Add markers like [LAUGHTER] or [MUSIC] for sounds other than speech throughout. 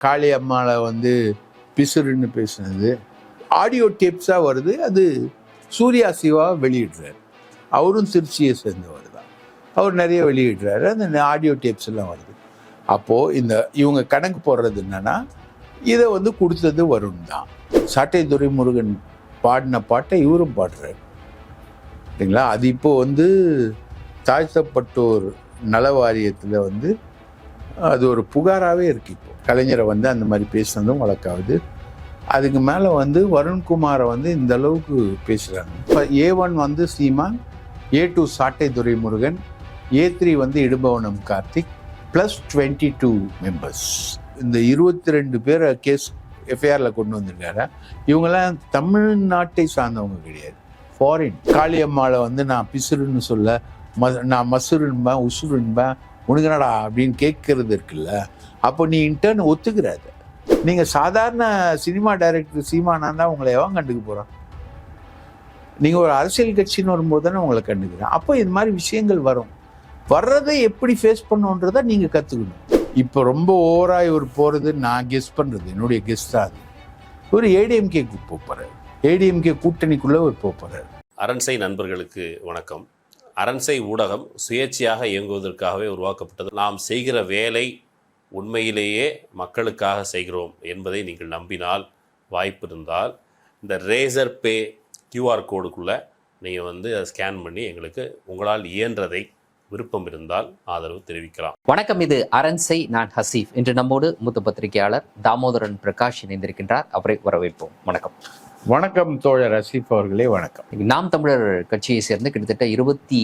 காளி அம்மாவை வந்து பிசுறுன்னு பேசுனது. ஆடியோ டேப்ஸாக வருது அது சூர்யா சிவா வெளியிடுறாரு. அவரும் திருச்சியை சேர்ந்தவர் தான். அவர் நிறைய வெளியிடுறாரு அந்த ஆடியோ டேப்ஸ் எல்லாம் வருது. அப்போது இந்த இவங்க கணக்கு போடுறது என்னன்னா இதை வந்து கொடுத்தது வருண் தான். சாட்டை துரைமுருகன் பாடின பாட்டை இவரும் பாடுறாரு. சரிங்களா? அது இப்போ வந்து தாழ்த்தப்பட்டோர் நல வாரியத்தில் வந்து அது ஒரு புகாராகவே இருக்கு இப்போ. கலைஞரை வந்து அந்த மாதிரி பேசுனதும் வழக்காகுது. அதுக்கு மேலே வந்து வருண்குமாரை வந்து இந்த அளவுக்கு பேசுகிறாங்க இப்போ ஏ ஒன் வந்து சீமான் ஏ டூ சாட்டை துரைமுருகன் ஏ த்ரீ வந்து இடுபவனம் Karthik plus twenty two members இந்த இருபத்தி ரெண்டு பேரை கேஸ் எஃப்ஐஆரில் கொண்டு வந்திருக்காரு. இவங்கெல்லாம் தமிழ்நாட்டை சார்ந்தவங்க கிடையாது. ஃபாரின் காளியம்மாவை வந்து நான் பிசுருன்னு சொல்ல ம நான் மசுருன்பேன் உசுருன்பேன் உனக்குனடா அப்படின்னு கேட்கறது இருக்குல்ல அப்போ நீ இன்டர்ன் ஒத்துக்கிறாத. நீங்கள் சாதாரண சினிமா டைரக்டர் சீமானா தான் உங்களை எவன் கண்டுக்க போகிறான் நீங்கள் ஒரு அரசியல் கட்சின்னு வரும்போது தானே உங்களை கண்டுக்கிறேன். அப்போ இது மாதிரி விஷயங்கள் வரும். வர்றதை எப்படி ஃபேஸ் பண்ணுன்றதை நீங்கள் கற்றுக்கணும் இப்போ ரொம்ப ஓவராக இவர் போகிறது நான் கெஸ் பண்ணுறது என்னுடைய கெஸ் தான் அது. இவர் ஏடிஎம்கே போகிறார் ஏடிஎம்கே கூட்டணிக்குள்ளே அவர் போகிறார் அரண்சை நண்பர்களுக்கு வணக்கம். அரண்சை ஊடகம் சுயேட்சையாக இயங்குவதற்காகவே உருவாக்கப்பட்டது. நாம் செய்கிற வேலை உண்மையிலேயே மக்களுக்காக செய்கிறோம் என்பதை நீங்கள் நம்பினால் வாய்ப்பு இருந்தால் இந்த ரேசர் பே கியூஆர் கோடுக்குள்ளே நீங்கள் வந்து அதை ஸ்கேன் பண்ணி எங்களுக்கு உங்களால் இயன்றதை விருப்பம் இருந்தால் ஆதரவு தெரிவிக்கலாம். வணக்கம் இது அரண்சை நான் ஹசீஃப். இன்று நம்மோடு மூத்த பத்திரிகையாளர் தாமோதரன் பிரகாஷ் இணைந்திருக்கின்றார். அவரை வரவேற்போம். வணக்கம். வணக்கம் தோழர் ரசீப் அவர்களே வணக்கம். நாம் தமிழர் கட்சியை சேர்ந்து கிட்டத்தட்ட இருபத்தி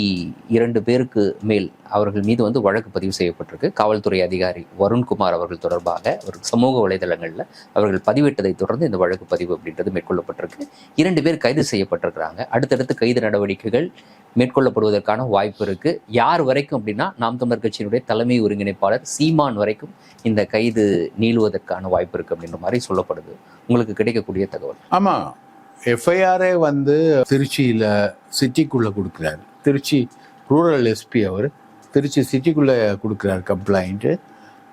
இரண்டு பேருக்கு மேல் அவர்கள் மீது வந்து வழக்கு பதிவு செய்யப்பட்டிருக்கு. காவல்துறை அதிகாரி வருண்குமார் அவர்கள் தொடர்பாக ஒரு சமூக வலைதளங்களில் அவர்கள் பதிவிட்டதை தொடர்ந்து இந்த வழக்கு பதிவு அப்படின்றது மேற்கொள்ளப்பட்டிருக்கு. இரண்டு பேர் கைது செய்யப்பட்டிருக்கிறாங்க. அடுத்தடுத்து கைது நடவடிக்கைகள் மேற்கொள்ளப்படுவதற்கான வாய்ப்பு இருக்கு. யார் வரைக்கும் அப்படின்னா நாம் தமிழர் கட்சியினுடைய தலைமை ஒருங்கிணைப்பாளர் சீமான் வரைக்கும் இந்த கைது நீளுவதற்கான வாய்ப்பு இருக்கு அப்படின்ற மாதிரி சொல்லப்படுது. உங்களுக்கு கிடைக்கக்கூடிய தகவல். ஆமாம் எஃப்ஐஆரே வந்து திருச்சியில் சிட்டிக்குள்ளே கொடுக்குறாரு. திருச்சி ரூரல் எஸ்பி அவர் திருச்சி சிட்டிக்குள்ளே கொடுக்குறாரு கம்ப்ளைண்ட்டு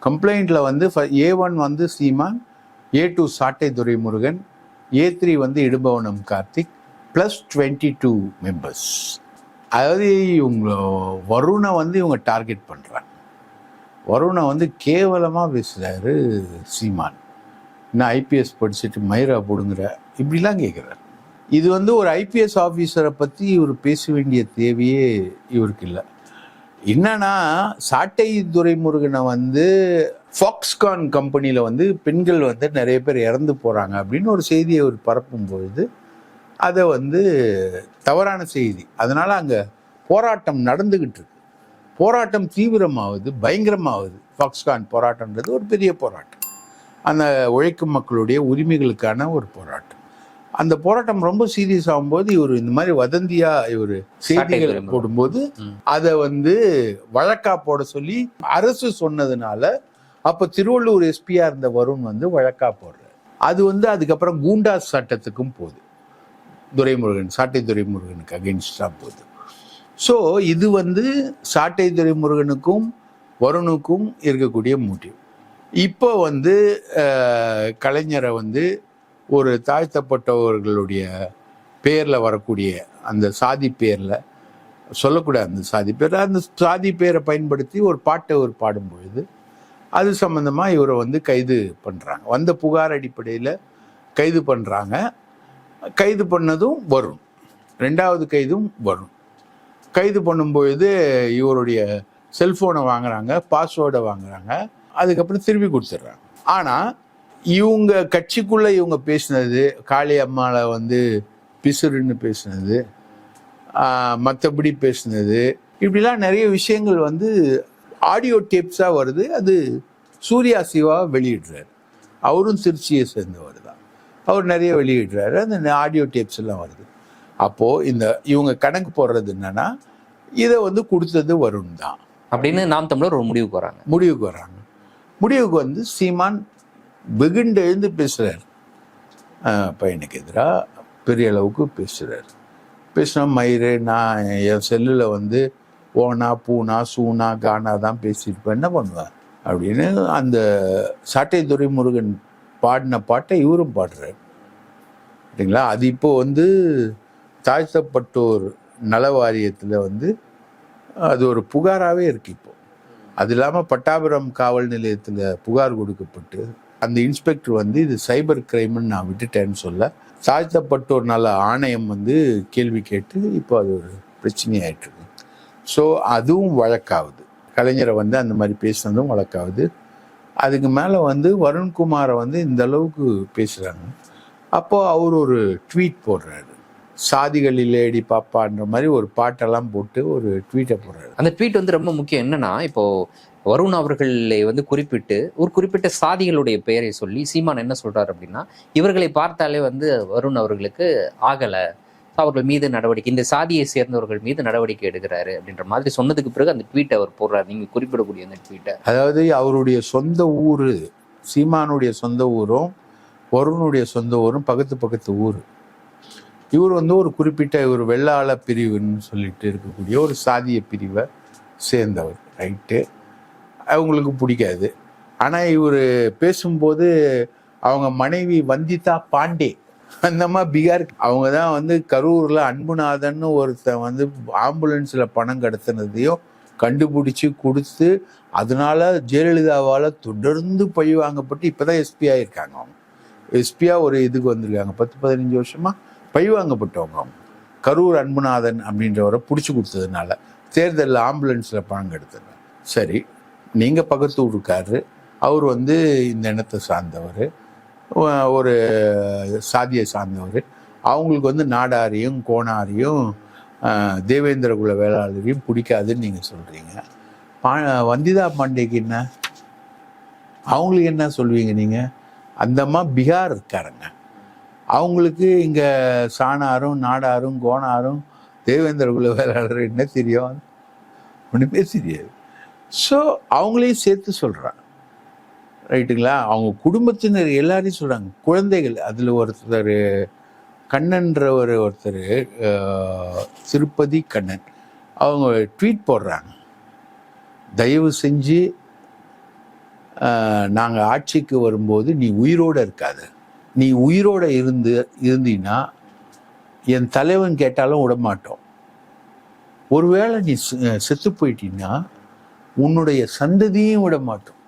கம்ப்ளைண்ட்டில் வந்து ஏ ஒன் வந்து சீமான் ஏ டூ சாட்டை துரைமுருகன் ஏ த்ரீ வந்து இடுபவனம் Karthik plus twenty two members அதாவது இவங்க வருணை வந்து இவங்க டார்கெட் பண்ணுறாங்க வருணை வந்து கேவலமாக பேசுகிறாரு சீமான். நான் ஐபிஎஸ் படிச்சுட்டு மயிரா போடுங்கிற இப்படிலாம் கேட்குறாரு இது வந்து ஒரு ஐபிஎஸ் ஆஃபீஸரை பற்றி இவர் பேச வேண்டிய தேவையே இவருக்கு இல்லை. என்னன்னா சாட்டை துரைமுருகனை வந்து ஃபாக்ஸ்கான் கம்பெனியில் வந்து பெண்கள் வந்து நிறைய பேர் இறந்து போகிறாங்க அப்படின்னு ஒரு செய்தியை அவர் பரப்பும் பொழுது அதை வந்து தவறான செய்தி. அதனால் அங்கே போராட்டம் நடந்துக்கிட்டு இருக்கு. போராட்டம் தீவிரமாகுது பயங்கரமாகுது ஃபாக்ஸ்கான் போராட்டம்ன்றது ஒரு பெரிய போராட்டம். அந்த உழைக்கும் மக்களுடைய உரிமைகளுக்கான ஒரு போராட்டம். அந்த போராட்டம் ரொம்ப சீரியஸ் ஆகும்போது இவர் இந்த மாதிரி வதந்தியா இவர் செய்திகளை. போடும்போது. அதை வந்து வழக்கா போட சொல்லி அரசு சொன்னதுனால அப்ப திருவள்ளூர் எஸ்பியா இருந்த வருண் வந்து வழக்கா போடுறாரு. அது வந்து அதுக்கப்புறம் கூண்டாஸ் சட்டத்துக்கும் போகுது. துரைமுருகன் சாட்டை துரைமுருகனுக்கு அகென்ஸ்டா போகுது. ஸோ இது வந்து சாட்டை துரைமுருகனுக்கும் வருணுக்கும் இருக்கக்கூடிய மோட்டிவ் இப்போ வந்து கலைஞரை வந்து ஒரு தாழ்த்தப்பட்டவர்களுடைய பேரில் வரக்கூடிய அந்த சாதி பேரில் சொல்லக்கூடாது அந்த சாதி பேர் அந்த சாதி பேரை பயன்படுத்தி ஒரு பாட்டை ஒரு பாடும் பொழுது அது சம்மந்தமாக இவரை வந்து கைது பண்ணுறாங்க வந்த புகார் அடிப்படையில் கைது பண்ணுறாங்க கைது பண்ணதும் வரும் ரெண்டாவது கைதும் வரும் கைது பண்ணும்பொழுது இவருடைய செல்ஃபோனை வாங்குறாங்க பாஸ்வேர்டை வாங்குறாங்க. அதுக்கப்புறம் திருப்பி கொடுத்துட்றாங்க ஆனால் இவங்க கட்சிக்குள்ளே இவங்க பேசினது காளி அம்மாவை வந்து பிசுறுன்னு பேசினது மற்றபடி பேசினது இப்படிலாம் நிறைய விஷயங்கள் வந்து ஆடியோ டேப்ஸாக வருது. அது சூர்யா சிவா வெளியிடுறாரு. அவரும் திருச்சியை சேர்ந்தவர் தான். அவர் நிறைய வெளியிடுறாரு. அந்த ஆடியோ டேப்ஸ் எல்லாம் வருது. அப்போது இந்த இவங்க கணக்கு போடுறது என்னன்னா இதை வந்து கொடுத்தது வருண் தான். அப்படின்னு நாம் தமிழர் ஒரு முடிவுக்கு வராங்க. முடிவுக்கு வர்றாங்க முடிவுக்கு வந்து சீமான் வெகுண்டு எழுந்து பேசுகிறார் பையனுக்கு எதிராக பெரிய அளவுக்கு பேசுகிறார் பேசினா மயிறு நான் என் செல்லில் வந்து ஓனா பூனா சூனா கானா தான் பேசியிருப்பேன். என்ன பண்ணுவேன் அப்படின்னு அந்த சாட்டை துரைமுருகன் பாடின பாட்டை இவரும் பாடுறாரு. சரிங்களா? அது இப்போ வந்து தாழ்த்தப்பட்டோர் நல வாரியத்தில் வந்து அது ஒரு புகாராகவே இருக்கு இப்போ. அது இல்லாமல் பட்டாபுரம் காவல் நிலையத்தில் புகார் கொடுக்கப்பட்டு அந்த இன்ஸ்பெக்டர் வந்து இது சைபர் கிரைம்னு நான் விட்டுட்டேன்னு சொல்ல தாழ்த்தப்பட்டோர் நல்ல ஆணையம் வந்து கேள்வி கேட்டு இப்போ அது ஒரு பிரச்சனையாயிட்டு இருக்கு ஸோ அதுவும் வழக்காகுது. கலைஞரை வந்து அந்த மாதிரி பேசுனதும் வழக்காகுது. அதுக்கு மேலே வந்து வருண்குமாரை வந்து இந்த அளவுக்கு பேசுகிறாங்க அப்போது அவர் ஒரு ட்வீட் போடுறாரு. சாதிகளில் ஏடி பாப்பான்ற மாதிரி ஒரு பாட்டெல்லாம் போட்டு ஒரு ட்வீட்டை போடுறாரு. அந்த ட்வீட் வந்து ரொம்ப முக்கியம். என்னன்னா இப்போ வருண் அவர்களை வந்து குறிப்பிட்டு ஒரு குறிப்பிட்ட சாதிகளுடைய பெயரை சொல்லி சீமான் என்ன சொல்றாரு அப்படின்னா இவர்களை பார்த்தாலே வந்து வருண் அவர்களுக்கு ஆகல. அவர்கள் மீது நடவடிக்கை இந்த சாதியை சேர்ந்தவர்கள் மீது நடவடிக்கை எடுக்கிறாரு அப்படின்ற மாதிரி சொன்னதுக்கு பிறகு அந்த ட்வீட்டை அவர் போடுறாரு. நீங்க குறிப்பிடக்கூடிய அந்த ட்வீட்டை அதாவது அவருடைய சொந்த ஊர் சீமானுடைய சொந்த ஊரும் வருணுடைய சொந்த ஊரும் பக்கத்து பக்கத்து ஊர். இவர் வந்து ஒரு குறிப்பிட்ட ஒரு வெள்ளாள பிரிவுன்னு சொல்லிட்டு இருக்கக்கூடிய ஒரு சாதிய பிரிவை சேர்ந்தவர் ரைட்டு அவங்களுக்கு பிடிக்காது. ஆனால் இவர் பேசும்போது அவங்க மனைவி வந்திதா பாண்டே அந்த மாதிரி பீகார் அவங்க தான் வந்து கரூரில் அன்புநாதன் ஒருத்தன் வந்து ஆம்புலன்ஸில் பணம் கடத்தினதையும் கண்டுபிடிச்சி கொடுத்து அதனால ஜெயலலிதாவால் தொடர்ந்து பழி வாங்கப்பட்டு இப்போ தான் எஸ்பி ஆகியிருக்காங்க அவங்க. எஸ்பியாக ஒரு இதுக்கு வந்திருக்காங்க. பத்து பதினஞ்சு வருஷமாக பழிவாங்கப்பட்டவங்க கரூர் அன்புநாதன் அப்படின்றவரை பிடிச்சி கொடுத்ததுனால தேர்தலில் ஆம்புலன்ஸில் பணம் எடுத்துருந்தேன் சரி நீங்கள் பக்கத்து ஊருக்காரரு அவர் வந்து இந்த இனத்தை சார்ந்தவர் ஒரு சாதியை சார்ந்தவர். அவங்களுக்கு வந்து நாடாரியும் கோணாரியும் தேவேந்திரகுல தேவேந்திர குல வேளாளரையும் பிடிக்காதுன்னு நீங்கள் சொல்கிறீங்க பா வந்திதா பாண்டேக்கு என்ன? அவங்களுக்கு என்ன சொல்வீங்க நீங்கள் அந்தம்மா பீகார் இருக்காருங்க அவங்களுக்கு இங்கே சாணாரும் நாடாரும் கோணாரும் தேவேந்திர குல வேளாளர் என்ன தெரியும்? ஒன்றுமே தெரியாது. ஸோ அவங்களையும் சேர்த்து சொல்கிறான் ரைட்டுங்களா? அவங்க குடும்பத்தினர் எல்லாரையும் சொல்கிறாங்க குழந்தைகள் அதில் ஒருத்தர் கண்ணன்ற ஒரு ஒருத்தர் திருப்பதி கண்ணன். அவங்க ட்வீட் போடுறாங்க. தயவு செஞ்சு நாங்கள் ஆட்சிக்கு வரும்போது நீ உயிரோடு இருக்காது. நீ உயிரோட இருந்து இருந்தீன்னா என் தலைவன் கேட்டாலும் விட மாட்டோம் ஒருவேளை நீ செ- செத்து போயிட்டீன்னா உன்னுடைய சந்ததியும் விட மாட்டோம்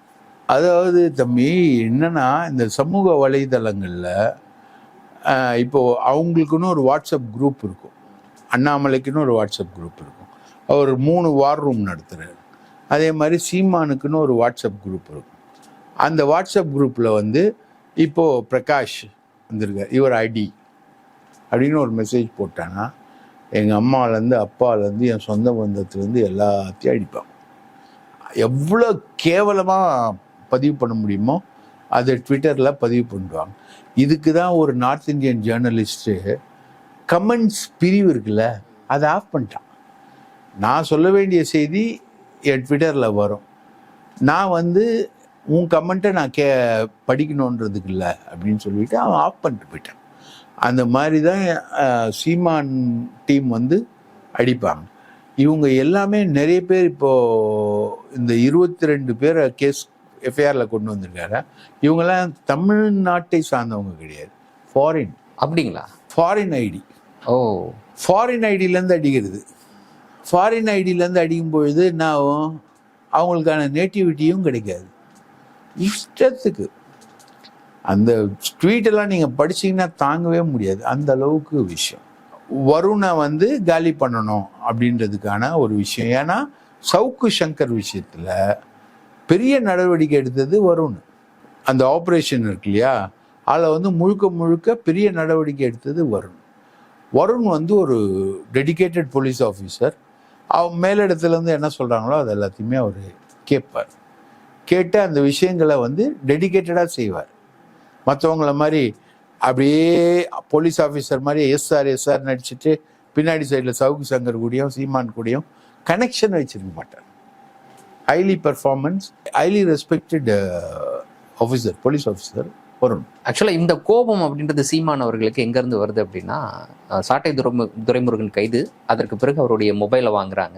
அதாவது தம்பி என்னன்னா இந்த சமூக வலைதளங்களில் இப்போ அவங்களுக்குன்னு ஒரு வாட்ஸ்அப் குரூப் இருக்கும். அண்ணாமலைக்குன்னு ஒரு வாட்ஸ்அப் குரூப் இருக்கும். அவர் மூணு வார் ரூம் நடத்துகிறார் அதே மாதிரி சீமானுக்குன்னு ஒரு வாட்ஸ்அப் குரூப் இருக்கும். அந்த வாட்ஸ்அப் குரூப்பில் வந்து இப்போது பிரகாஷ் வந்திருக்க இவர் ஐடி அப்படின்னு ஒரு மெசேஜ் போட்டான்னா எங்கள் அம்மாலேருந்து அப்பாலேருந்து என் சொந்த பந்தத்துலேருந்து எல்லாத்தையும் அடிப்பான். எவ்வளோ கேவலமாக பதிவு பண்ண முடியுமோ அதை ட்விட்டரில் பதிவு பண்ணுவாங்க இதுக்கு தான் ஒரு நார்த் இந்தியன் ஜேர்னலிஸ்ட்டு கமெண்ட்ஸ் பிரிவு இருக்குல்ல அதை ஆஃப் பண்ணிட்டான். நான் சொல்ல வேண்டிய செய்தி என் ட்விட்டரில் வரும். நான் வந்து உன் கமெண்ட்டை நான் கே படிக்கணுன்றதுக்கு இல்லை அப்படின்னு சொல்லிட்டு அவன் ஆஃப் பண்ணிட்டு போயிட்டான். அந்த மாதிரி தான் சீமான் டீம் வந்து அடிப்பாங்க. இவங்க எல்லாமே நிறைய பேர் இப்போ இந்த இருபத்தி ரெண்டு பேரை கேஸ் எஃப்ஐஆரில் கொண்டு வந்திருக்காரு இவங்கெல்லாம் தமிழ்நாட்டை சார்ந்தவங்க கிடையாது. ஃபாரின் அப்படிங்களா? ஃபாரின் ஐடி ஓ. ஃபாரின் ஐடியிலேருந்து அடிக்கிறது. ஃபாரின் ஐடியிலேருந்து அடிக்கும் பொழுது என்ன ஆகும்? அவங்களுக்கான நேட்டிவிட்டியும் கிடைக்காது. இஷ்டத்துக்கு. அந்த ட்வீட்டெல்லாம் நீங்கள் படிச்சீங்கன்னா தாங்கவே முடியாது. அந்த அளவுக்கு விஷயம். வருணை வந்து காலி பண்ணணும் அப்படின்றதுக்கான ஒரு விஷயம். ஏன்னா சவுக்கு சங்கர் விஷயத்தில் பெரிய நடவடிக்கை எடுத்தது வருண். அந்த ஆப்ரேஷன் இருக்கு இல்லையா? அதில் வந்து முழுக்க முழுக்க பெரிய நடவடிக்கை எடுத்தது வருண். வருண் வந்து ஒரு டெடிகேட்டட் போலீஸ் ஆஃபீஸர் அவன் மேலிடத்துலேருந்து என்ன சொல்கிறாங்களோ அது எல்லாத்தையுமே அவர் கேட்பார் கேட்டு அந்த விஷயங்களை வந்து டெடிகேட்டடாக செய்வார். மற்றவங்கள மாதிரி அப்படியே போலீஸ் ஆஃபீஸர் மாதிரி எஸ்ஆர் எஸ்ஆர் நடிச்சுட்டு பின்னாடி சைடில் சவுக்கு சங்கர் கூடயும் சீமான் கூடயும் கனெக்ஷன் வச்சிருக்க மாட்டார். Highly performance highly respected officer police officer வரும் ஆக்சுவலாக இந்த கோபம் அப்படின்றது சீமான் அவர்களுக்கு எங்கேருந்து வருது அப்படின்னா சாட்டை துறைமு துரைமுருகன் கைது அதற்கு பிறகு அவருடைய மொபைலை வாங்குறாங்க.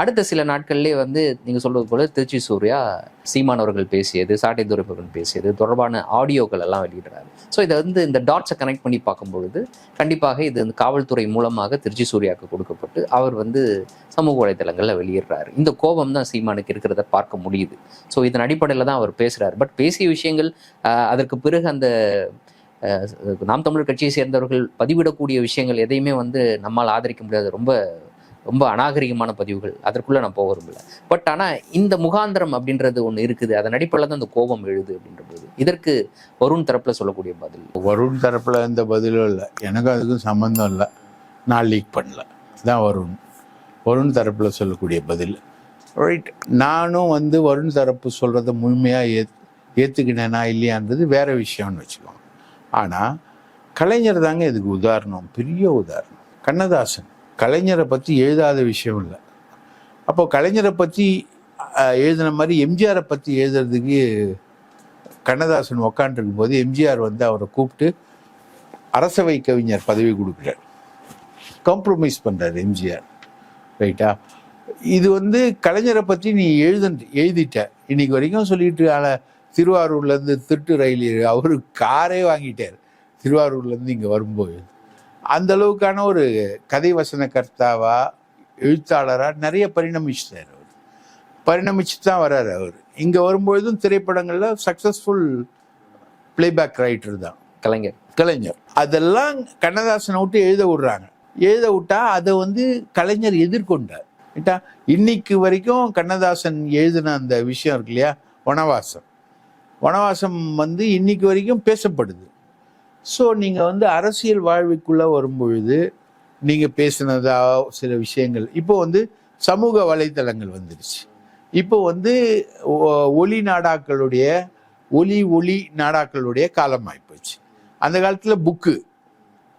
அடுத்த சில நாட்கள்லேயே வந்து நீங்கள் சொல்வது போல திருச்சி சூர்யா சீமான் அவர்கள் பேசியது சாட்டை துரைப்பவர்கள் பேசியது தொடர்பான ஆடியோக்கள் எல்லாம் வெளியிடுறாரு. ஸோ இதை வந்து இந்த டாட்ஸை கனெக்ட் பண்ணி பார்க்கும்பொழுது கண்டிப்பாக இது வந்து காவல்துறை மூலமாக திருச்சி சூர்யாவுக்கு கொடுக்கப்பட்டு அவர் வந்து சமூக வலைதளங்களில் வெளியிடுறாரு. இந்த கோபம் தான் சீமானுக்கு இருக்கிறத பார்க்க முடியுது. ஸோ இதன் அடிப்படையில் தான் அவர் பேசுகிறார் பட் பேசிய விஷயங்கள் அதற்கு பிறகு அந்த நாம் தமிழர் கட்சியை சேர்ந்தவர்கள் பதிவிடக்கூடிய விஷயங்கள் எதையுமே வந்து நம்மால் ஆதரிக்க முடியாது. ரொம்ப ரொம்ப அநாகரிகமான பதிவுகள். அதற்குள்ள நான் போக விரும்பல. பட் ஆனால் இந்த முகாந்திரம் அப்படின்றது ஒன்று இருக்குது. அதன் அடிப்படையில் தான் இந்த கோபம் எழுது அப்படின்ற போது இதற்கு வருண் தரப்பில் சொல்லக்கூடிய பதில். வருண் தரப்பில் எந்த பதிலும் இல்லை. எனக்கும் அதுக்கும் சம்மந்தம் இல்லை. நான் லீக் பண்ணல. தான் வருண். வருண் தரப்பில் சொல்லக்கூடிய பதில். ரைட் நானும் வந்து வருண் தரப்பு சொல்கிறத முழுமையாக ஏத் ஏற்றுக்கினேனா இல்லையான்றது வேற விஷயம்னு வச்சுக்கோங்க. ஆனால் கலைஞர் தாங்க இதுக்கு உதாரணம். பெரிய உதாரணம். கண்ணதாசன். கலைஞரை பற்றி எழுதாத விஷயம் இல்லை. அப்போ கலைஞரை பற்றி எழுதின மாதிரி எம்ஜிஆரை பற்றி எழுதுறதுக்கு கண்ணதாசன் உக்காண்டிருக்கும் போது எம்ஜிஆர் வந்து அவரை கூப்பிட்டு அரசவை கவிஞர் பதவி கொடுக்குறார். காம்ப்ரமைஸ் பண்ணுறாரு எம்ஜிஆர். ரைட்டா இது வந்து கலைஞரை பற்றி நீ எழுத எழுதிட்ட. இன்னைக்கு வரைக்கும் சொல்லிட்டு ஆன திருவாரூர்லேருந்து திருட்டு ரயில் அவரு காரே வாங்கிட்டார். திருவாரூர்லேருந்து இங்கே வரும்போது. அந்த அளவுக்கான ஒரு கதை வசன கர்த்தாவா எழுத்தாளரா நிறைய பரிணமிச்சிட்டார் அவர். பரிணமிச்சு தான் வர்றாரு அவர். இங்கே வரும்பொழுதும் திரைப்படங்களில் சக்ஸஸ்ஃபுல் பிளேபேக் ரைட்டர் தான். கலைஞர். கலைஞர். அதெல்லாம் கண்ணதாசனை விட்டு எழுத விடுறாங்க. எழுத விட்டா அதை வந்து கலைஞர் எதிர்கொண்டார். ரைட்டா இன்னைக்கு வரைக்கும் கண்ணதாசன் எழுதின அந்த விஷயம் இருக்கு இல்லையா? வனவாசம். வனவாசம் வந்து இன்னைக்கு வரைக்கும் பேசப்படுது. ஸோ நீங்கள் வந்து அரசியல் வாழ்வுக்குள்ளே வரும்பொழுது நீங்கள் பேசினதா சில விஷயங்கள். இப்போ வந்து சமூக வலைத்தளங்கள் வந்துடுச்சு. இப்போ வந்து ஒலி நாடாக்களுடைய ஒலி ஒளி நாடாக்களுடைய காலம் ஆயிப்போச்சு அந்த காலத்தில் புக்கு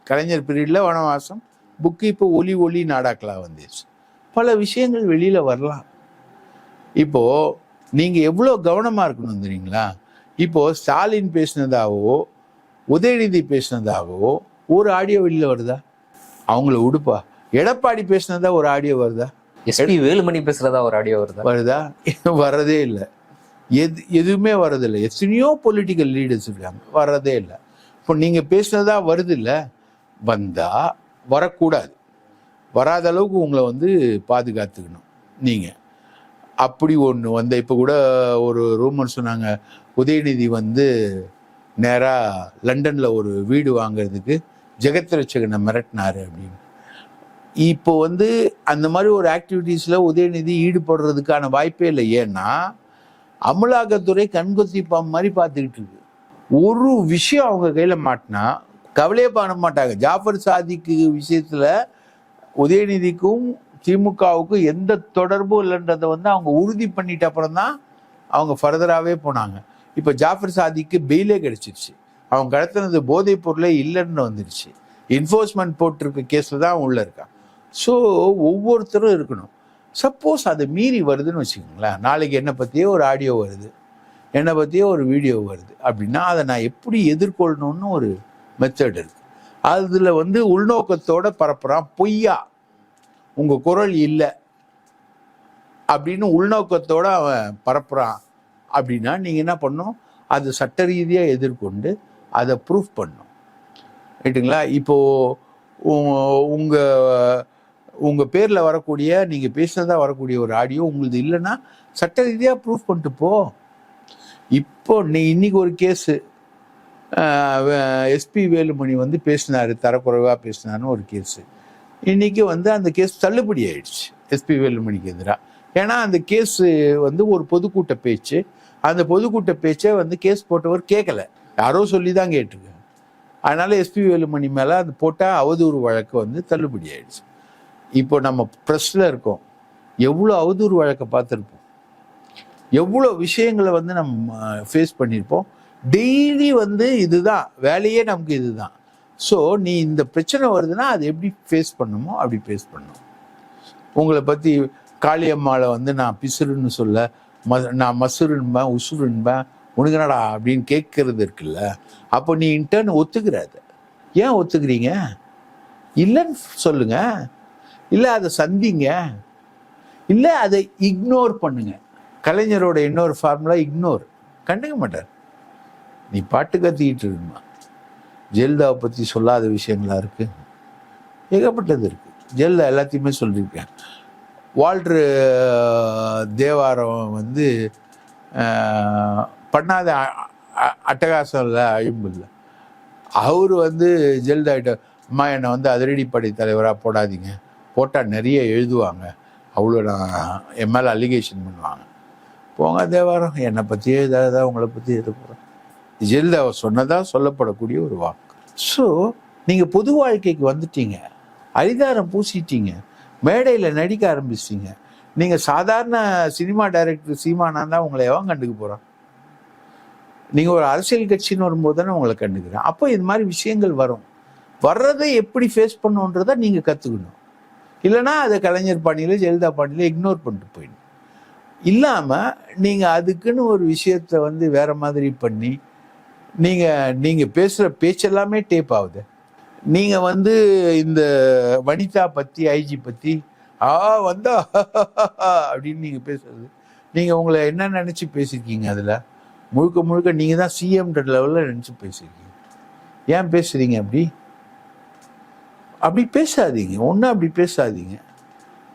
கலைஞர் பீரியடில் வனவாசம் புக்கு இப்போ ஒலி ஒளி நாடாக்களாக வந்துருச்சு பல விஷயங்கள் வெளியில் வரலாம். இப்போது நீங்கள் எவ்வளோ கவனமாக இருக்கணும் தெரியுங்களா இப்போது ஸ்டாலின் பேசினதாகவோ உதயநிதி பேசினதாகவோ ஒரு ஆடியோ வெளியில் வருதா? அவங்கள உடுப்பா. எடப்பாடி பேசினதா ஒரு ஆடியோ வருதா? எஸ்பி வேலுமணி பேசுறதா ஒரு ஆடியோ வருதா? வருதா? [LAUGHS] வர்றதே இல்லை. எது எதுவுமே வர்றதில்லை எத்தனையோ பொலிட்டிக்கல் லீடர்ஸ் இருக்காங்க. வர்றதே இல்லை. இப்போ நீங்கள் பேசுனதா வருது இல்லை வந்தா வரக்கூடாது. வராத அளவுக்கு உங்களை வந்து பாதுகாத்துக்கணும். நீங்கள் அப்படி ஒன்று வந்து இப்போ கூட ஒரு ரூமர் சொன்னாங்க. உதயநிதி வந்து நேராக லண்டனில் ஒரு வீடு வாங்குறதுக்கு ஜெகத்ரட்சகனை மிரட்டினார் அப்படின்னு. இப்போ வந்து அந்த மாதிரி ஒரு ஆக்டிவிட்டீஸில் உதயநிதி ஈடுபடுறதுக்கான வாய்ப்பே இல்லை. ஏன்னா அமலாக்கத்துறை கண்கொத்தி பாம்பு மாதிரி பார்த்துக்கிட்டு இருக்கு. ஒரு விஷயம் அவங்க கையில் மாட்டினா கவலையே பண்ண மாட்டாங்க. ஜாஃபர் சாதிக்கு விஷயத்தில் உதயநிதிக்கும் திமுகவுக்கும் எந்த தொடர்பும் இல்லைன்றதை வந்து அவங்க உறுதி பண்ணிட்ட அப்புறம் தான் அவங்க ஃபர்தராகவே போனாங்க. இப்போ ஜாஃபர் சாதிக்கு பெயிலே கிடைச்சிருச்சு. அவன் கடத்தினது போதைப் பொருளே இல்லைன்னு வந்துருச்சு. என்ஃபோர்ஸ்மெண்ட் போட்டிருக்க கேஸில் தான் அவன் உள்ள இருக்கான் ஸோ ஒவ்வொருத்தரும் இருக்கணும். சப்போஸ் அதை மீறி வருதுன்னு வச்சுக்கோங்களேன். நாளைக்கு என்னை பற்றியே ஒரு ஆடியோ வருது. என்னை பற்றியே ஒரு வீடியோ வருது. அப்படின்னா அதை நான் எப்படி எதிர்கொள்ளணும்னு ஒரு மெத்தட் இருக்கு. அதில் வந்து உள்நோக்கத்தோட பரப்புறான். பொய்யா. உங்கள் குரல் இல்லை. அப்படின்னு உள்நோக்கத்தோட அவன் பரப்புறான். அப்படின்னா நீங்கள் என்ன பண்ணும் அது சட்ட ரீதியாக எதிர்கொண்டு அதை ப்ரூஃப் பண்ணும் ரைட்டுங்களா இப்போது உங்கள் உங்கள் பேரில் வரக்கூடிய நீங்கள் பேசினதாக வரக்கூடிய ஒரு ஆடியோ உங்களுது இல்லைன்னா சட்ட ரீதியாக ப்ரூஃப் பண்ணிட்டு போ. இப்போ நீ இன்னைக்கு ஒரு கேஸு எஸ்பி வேலுமணி வந்து பேசினார் தரக்குறைவாக பேசினாருன்னு ஒரு கேஸு இன்றைக்கி வந்து அந்த கேஸ் தள்ளுபடி ஆயிடுச்சு எஸ்பி வேலுமணிக்கு எதிராக ஏன்னா அந்த கேஸு வந்து ஒரு பொதுக்கூட்ட பேச்சு. அந்த பொதுக்கூட்ட பேச்சை வந்து கேஸ் போட்டவர் கேட்கல யாரோ சொல்லி தான் கேட்டிருக்காங்க அதனால எஸ்பி வேலுமணி மேலே அது போட்டால் அவதூறு வழக்கு வந்து தள்ளுபடி ஆயிடுச்சு. இப்போ நம்ம ப்ரெஸ்ஸில் இருக்கோம். எவ்வளோ அவதூறு வழக்கை பார்த்துருப்போம். எவ்வளோ விஷயங்களை வந்து நம்ம ஃபேஸ் பண்ணியிருப்போம். டெய்லி வந்து இதுதான். வேலையே நமக்கு இதுதான். ஸோ நீ இந்த பிரச்சனை வருதுன்னா அது எப்படி ஃபேஸ் பண்ணுமோ அப்படி ஃபேஸ் பண்ணும். உங்களை பற்றி காளியம்மாவை வந்து நான் பிசுறுன்னு சொல்ல ம நான் மசுருன்பேன் உசுருன்பேன் உனக்கு என்னடா அப்படின்னு கேட்கறது இருக்குல்ல அப்போ நீ இன்டர்ன் ஒத்துக்கிற அதை ஏன் ஒத்துக்கிறீங்க? இல்லைன்னு சொல்லுங்க. இல்லை அதை சந்திங்க. இல்லை அதை இக்னோர் பண்ணுங்க. கலைஞரோட இன்னொரு ஃபார்முலா இக்னோர் கண்டுக்க மாட்டார். நீ பாட்டு கத்திக்கிட்டு இருக்குமா ஜெயலலிதாவை பற்றி சொல்லாத விஷயங்களா இருக்கு? ஏகப்பட்டது இருக்கு. ஜெயலலிதா எல்லாத்தையுமே சொல்லியிருக்கேன் வால்ட்ரு தேவாரம் வந்து பண்ணாத அட்டகாசம் இல்லை அழிம்பு இல்லை அவர் வந்து ஜெயலலிதாகிட்ட அம்மா என்னை வந்து அதிரடி படை தலைவராக போடாதீங்க. போட்டால் நிறைய எழுதுவாங்க. அவ்வளோ நான் என் மேலே அலிகேஷன் பண்ணுவாங்க. போங்க தேவாரம். என்னை பற்றி எழுதாதா? உங்களை பற்றி எழுத போகிறேன் ஜெயலலிதா சொன்னதாக சொல்லப்படக்கூடிய ஒரு வாக்கு. ஸோ நீங்கள் பொது வாழ்க்கைக்கு வந்துட்டீங்க. அரிதாரம் பூசிட்டீங்க. மேடையில் நடிக்க ஆரம்பிச்சிட்டீங்க. நீங்கள் சாதாரண சினிமா டைரக்டர் சீமானா தான் உங்களை எவன் கண்டுக்க போகிறான் நீங்கள் ஒரு அரசியல் கட்சின்னு வரும்போது தானே உங்களை கண்டுக்கிறேன். அப்போ இது மாதிரி விஷயங்கள் வரும். வர்றதை எப்படி ஃபேஸ் பண்ணுன்றதை நீங்கள் கற்றுக்கணும் இல்லைன்னா அதை கலைஞர் பாணியில் ஜெயலலிதா பாணியில் இக்னோர் பண்ணிட்டு போயிடணும். இல்லாமல் நீங்கள் அதுக்குன்னு ஒரு விஷயத்தை வந்து வேற மாதிரி பண்ணி நீங்கள் நீங்கள் பேசுகிற பேச்செல்லாமே டேப் ஆகுது. நீங்கள் வந்து இந்த வனிதா பற்றி ஐஜி பற்றி ஆ வந்தா [LAUGHS] அப்படின்னு நீங்கள் பேசுறது. நீங்கள் உங்களை என்ன நினச்சி பேசியிருக்கீங்க அதில்? முழுக்க முழுக்க நீங்கள் தான் சிஎம்ன்ற லெவலில் நினச்சி பேசியிருக்கீங்க ஏன் பேசுகிறீங்க அப்படி? அப்படி பேசாதீங்க. ஒன்றும் அப்படி பேசாதீங்க.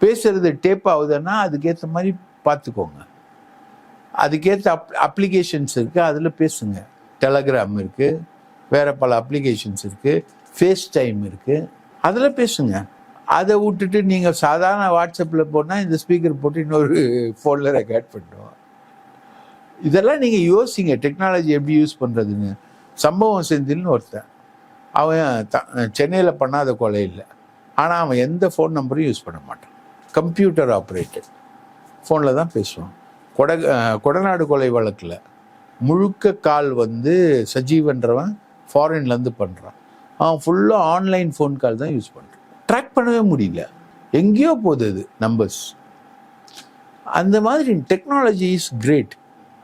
பேசுறது டேப் ஆகுதுன்னா அதுக்கேற்ற மாதிரி பார்த்துக்கோங்க. அதுக்கேற்ற அப் அப்ளிகேஷன்ஸ் இருக்குது அதில் பேசுங்க. டெலகிராம் இருக்குது வேறு பல அப்ளிகேஷன்ஸ் இருக்குது ஃபேஸ் டைம் இருக்குது அதில் பேசுங்க. அதை விட்டுட்டு நீங்கள் சாதாரண வாட்ஸ்அப்பில் போனால் இந்த ஸ்பீக்கர் போட்டு இன்னொரு ஃபோனில் ரெக்கார்ட் பண்ணுவோம். இதெல்லாம் நீங்கள் யோசிங்க. டெக்னாலஜி எப்படி யூஸ் பண்ணுறதுன்னு சம்பவம் செந்தில்னு ஒருத்தன். அவன் த சென்னையில் பண்ணாத கொலை இல்லை. ஆனால் அவன் எந்த ஃபோன் நம்பரும் யூஸ் பண்ண மாட்டான். கம்ப்யூட்டர் ஆப்ரேட்டட் ஃபோனில் தான் பேசுவான். கொட கொடநாடு கொலை வழக்கில் முழுக்க கால் வந்து சஜீவன்றவன் ஃபாரின்லேருந்து பண்ணுறான் அவன் ஃபுல்லாக ஆன்லைன் ஃபோன் கால் தான் யூஸ் பண்ணுறான் ட்ராக் பண்ணவே முடியல. எங்கேயோ போகுது அது நம்பர்ஸ் அந்த மாதிரி டெக்னாலஜி இஸ் கிரேட்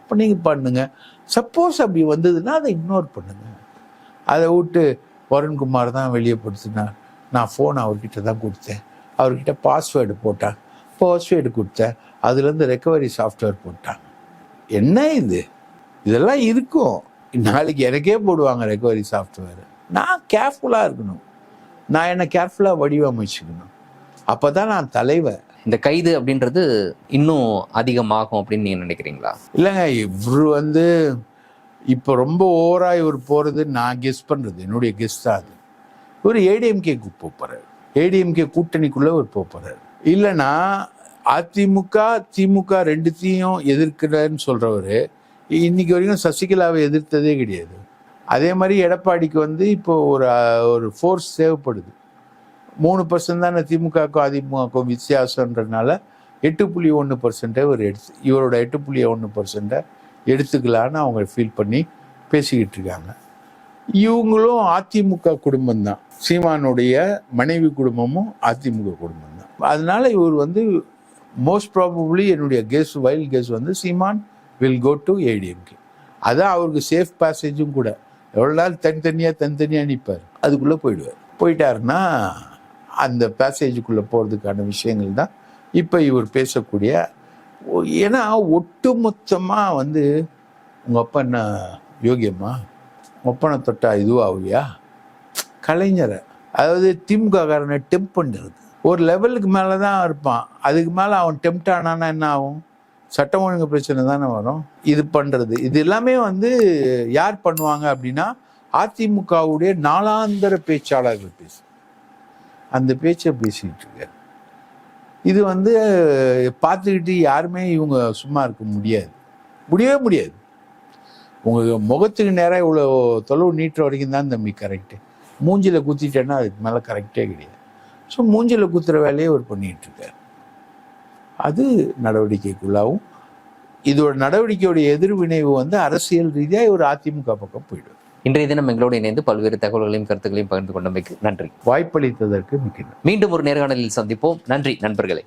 இப்போ நீங்கள் பண்ணுங்க. சப்போஸ் அப்படி வந்ததுன்னா அதை இக்னோர் பண்ணுங்க. அதை விட்டு வருண்குமார் தான் வெளியே படுத்தினார் நான் ஃபோன் அவர்கிட்ட தான் கொடுத்தேன். அவர்கிட்ட பாஸ்வேர்டு போட்டான். பாஸ்வேர்டு கொடுத்தேன். அதுலேருந்து ரெக்கவரி சாஃப்ட்வேர் போட்டான். என்ன இது? இதெல்லாம் இருக்கும். நாளைக்கு எனக்கே போடுவாங்க ரெக்கவரி சாஃப்ட்வேர் நான் கேர்ஃபுல்லாக இருக்கணும். நான் என்ன கேர்ஃபுல்லாக வடிவமைச்சுக்கணும். அப்போ தான் நான் தலைவர். இந்த கைது அப்படின்றது இன்னும் அதிகமாகும் அப்படின்னு நீங்க நினைக்கிறீங்களா? இல்லைங்க இவர் வந்து இப்போ ரொம்ப ஓவரா இவர் போகிறது நான் கெஸ் பண்ணுறது என்னுடைய கெஸ் தான் அது. இவர் ஏடிஎம்கேக்கு போகிறார் ஏடிஎம்கே கூட்டணிக்குள்ளே ஒரு போகிறார் இல்லைன்னா அதிமுக திமுக ரெண்டுத்தையும் எதிர்க்கிறேன்னு சொல்கிறவர் இன்னைக்கு வரைக்கும் சசிகலாவை எதிர்த்ததே கிடையாது. அதே மாதிரி எடப்பாடிக்கு வந்து இப்போ ஒரு ஒரு ஃபோர்ஸ் தேவைப்படுது. மூணு பர்சன்ட் தானே திமுகக்கும் அதிமுகவுக்கும் வித்தியாசன்றதுனால எட்டு புள்ளி ஒன்று பர்சன்ட்டை ஒரு எடுத்து இவரோட எட்டு புள்ளி ஒன்று பர்சன்ட்டை எடுத்துக்கலான்னு அவங்க ஃபீல் பண்ணி பேசிக்கிட்டு இருக்காங்க. இவங்களும் அதிமுக குடும்பம் தான் சீமானுடைய மனைவி குடும்பமும் அதிமுக குடும்பம் தான் அதனால இவர் வந்து மோஸ்ட் ப்ராபப்ளி என்னுடைய கெஸ் வைல்ட் கெஸ் வந்து Seeman will go to ADMK அதான் அவருக்கு சேஃப் பேசேஜும் கூட. எவ்வளோ நாள் தனித்தனியாக தனித்தனியாக நிற்பார் அதுக்குள்ளே போயிடுவார். போயிட்டாருன்னா அந்த பேசேஜுக்குள்ளே போகிறதுக்கான விஷயங்கள் தான் இப்போ இவர் பேசக்கூடிய ஏன்னா ஏன்னா ஒட்டுமொத்தமாக வந்து உங்கள் அப்பா என்ன யோகியம்மா? உங்கள் அப்பனை தொட்டா இதுவாகுவியா? கலைஞரை. அதாவது திமுககாரனை டெம்ப் பண்ணுறது ஒரு லெவலுக்கு மேலே தான் இருப்பான். அதுக்கு மேலே அவன் டெம்ட் ஆனான்னா என்ன ஆகும்? சட்டம் ஒழுங்கு பிரச்சனை தானே வரும். இது பண்ணுறது இது எல்லாமே வந்து யார் பண்ணுவாங்க அப்படின்னா அதிமுகவுடைய நாளாந்தர பேச்சாளர்கள் பேசு. அந்த பேச்சை பேசிக்கிட்டு இருக்காரு. இது வந்து பார்த்துக்கிட்டு யாருமே இவங்க சும்மா இருக்க முடியாது. முடியவே முடியாது. உங்கள் முகத்துக்கு நேராக இவ்வளோ தொலைவு நீட்டுற வரைக்கும் தான் தம்பி கரெக்டு மூஞ்சில குத்திட்டேன்னா அதுக்கு மேலே கரெக்டே கிடையாது. ஸோ மூஞ்சில குத்துற வேலையை அவர் பண்ணிட்டு இருக்காரு. அது நடவடிக்கைக்குள்ளாவும் இதோட நடவடிக்கையோட எதிர்வினைவு வந்து அரசியல் ரீதியாக ஒரு அதிமுக பக்கம் போயிடும் இன்றைய தினம் எங்களோடு இணைந்து பல்வேறு தகவல்களையும் கருத்துக்களையும் பகிர்ந்து கொண்டமைக்கு நன்றி. வாய்ப்பளித்ததற்கு மிக்க. மீண்டும் ஒரு நேர்காணலில் சந்திப்போம். நன்றி நண்பர்களே.